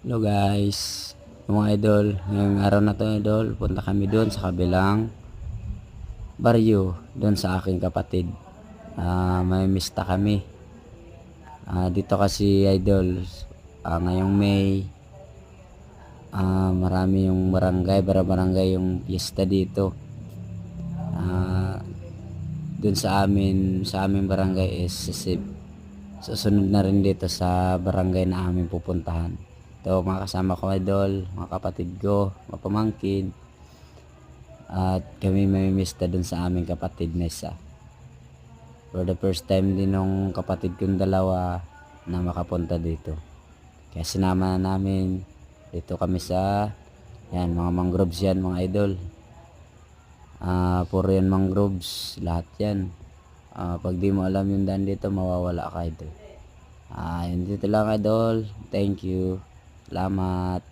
Hello guys, mga idol, ngayong araw na to idol, punta kami doon sa kabilang baryo, doon sa aking kapatid. Ah, may mista kami. Ah, dito kasi idol, ah, ngayong May, ah, marami yung barangay, bara barangay yung piyesta dito. Ah, doon sa amin, sa aming barangay is sisip. Susunod na rin dito sa barangay na aming pupuntahan. Ito mga kasama ko idol, mga kapatid ko, mga pamangkin. At kami mamimista dun sa aming kapatid na. For the first time din nung kapatid kong dalawa na makapunta dito. Kaya sinama na namin dito kami sa yan mga mangroves yan mga idol. Ah, puro yan mangroves, lahat yan. Ah, pag di mo alam yung daan dito, mawawala ka idol. Ah, yun dito lang idol. Thank you. Salamat.